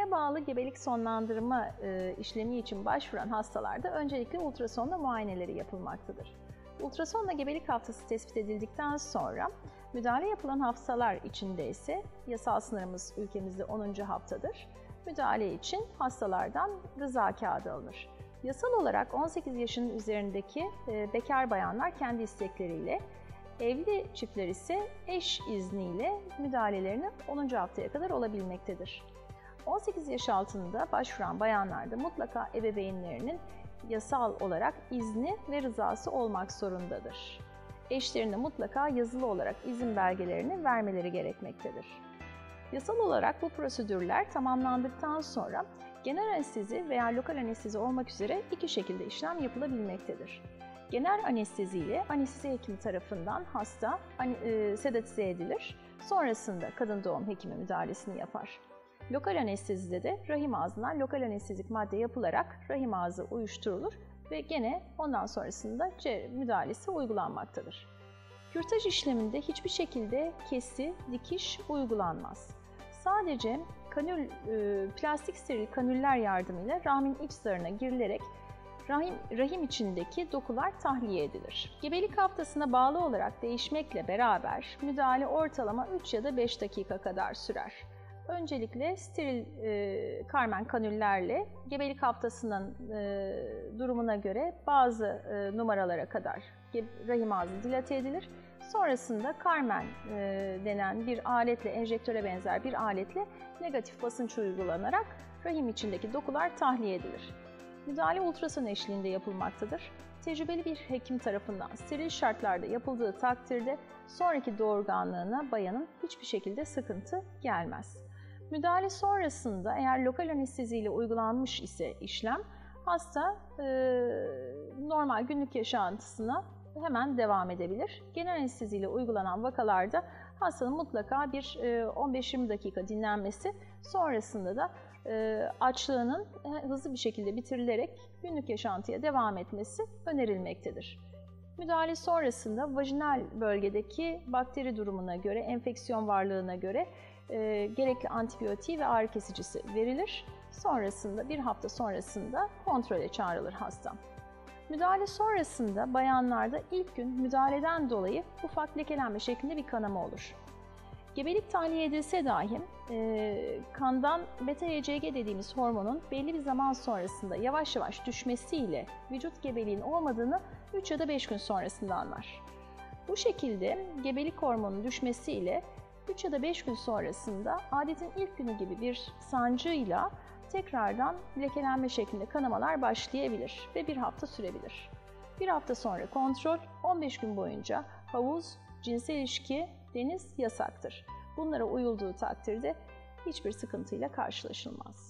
Doğumaya bağlı gebelik sonlandırma e, işlemi için başvuran hastalarda öncelikle ultrasonla muayeneleri yapılmaktadır. Ultrasonla gebelik haftası tespit edildikten sonra müdahale yapılan haftalar içinde ise yasal sınırımız ülkemizde 10. haftadır. Müdahale için hastalardan rıza kağıdı alınır. Yasal olarak 18 yaşının üzerindeki e, bekar bayanlar kendi istekleriyle, evli çiftler ise eş izniyle müdahalelerini 10. haftaya kadar olabilmektedir. 18 yaş altında başvuran bayanlarda mutlaka ebeveynlerinin yasal olarak izni ve rızası olmak zorundadır. Eşlerine mutlaka yazılı olarak izin belgelerini vermeleri gerekmektedir. Yasal olarak bu prosedürler tamamlandıktan sonra genel anestezi veya lokal anestezi olmak üzere iki şekilde işlem yapılabilmektedir. Genel anestezi ile anestezi hekimi tarafından hasta e, sedatize edilir. Sonrasında kadın doğum hekimi müdahalesini yapar. Lokal anestezide de rahim ağzından lokal anestezik madde yapılarak rahim ağzı uyuşturulur ve gene ondan sonrasında müdahalesi uygulanmaktadır. Kürtaj işleminde hiçbir şekilde kesi, dikiş uygulanmaz. Sadece kanül, e, plastik steril kanüller yardımıyla rahmin iç zarına girilerek rahim, rahim içindeki dokular tahliye edilir. Gebelik haftasına bağlı olarak değişmekle beraber müdahale ortalama 3 ya da 5 dakika kadar sürer. Öncelikle steril e, karmen kanüllerle gebelik haftasının e, durumuna göre bazı e, numaralara kadar rahim ağzı dilate edilir. Sonrasında karmen e, denen bir aletle, enjektöre benzer bir aletle negatif basınç uygulanarak rahim içindeki dokular tahliye edilir. Müdahale ultrason eşliğinde yapılmaktadır. Tecrübeli bir hekim tarafından steril şartlarda yapıldığı takdirde sonraki doğurganlığına bayanın hiçbir şekilde sıkıntı gelmez. Müdahale sonrasında eğer lokal anestezi ile uygulanmış ise işlem, hasta e, normal günlük yaşantısına hemen devam edebilir. Genel anestezi ile uygulanan vakalarda hastanın mutlaka bir 15-20 dakika dinlenmesi sonrasında da açlığının hızlı bir şekilde bitirilerek günlük yaşantıya devam etmesi önerilmektedir. Müdahale sonrasında vajinal bölgedeki bakteri durumuna göre, enfeksiyon varlığına göre e, gerekli antibiyotiği ve ağrı kesicisi verilir. Sonrasında bir hafta sonrasında kontrole çağrılır hasta. Müdahale sonrasında bayanlarda ilk gün müdahaleden dolayı ufak lekelenme şeklinde bir kanama olur. Gebelik tahliye edilse dahi e, kandan beta-ECG dediğimiz hormonun belli bir zaman sonrasında yavaş yavaş düşmesiyle vücut gebeliğin olmadığını 3 ya da 5 gün sonrasında anlar. Bu şekilde gebelik hormonunun düşmesiyle 3 ya da 5 gün sonrasında adetin ilk günü gibi bir sancıyla tekrardan lekelenme şeklinde kanamalar başlayabilir ve bir hafta sürebilir. Bir hafta sonra kontrol, 15 gün boyunca havuz, cinsel ilişki, deniz yasaktır. Bunlara uyulduğu takdirde hiçbir sıkıntıyla karşılaşılmaz.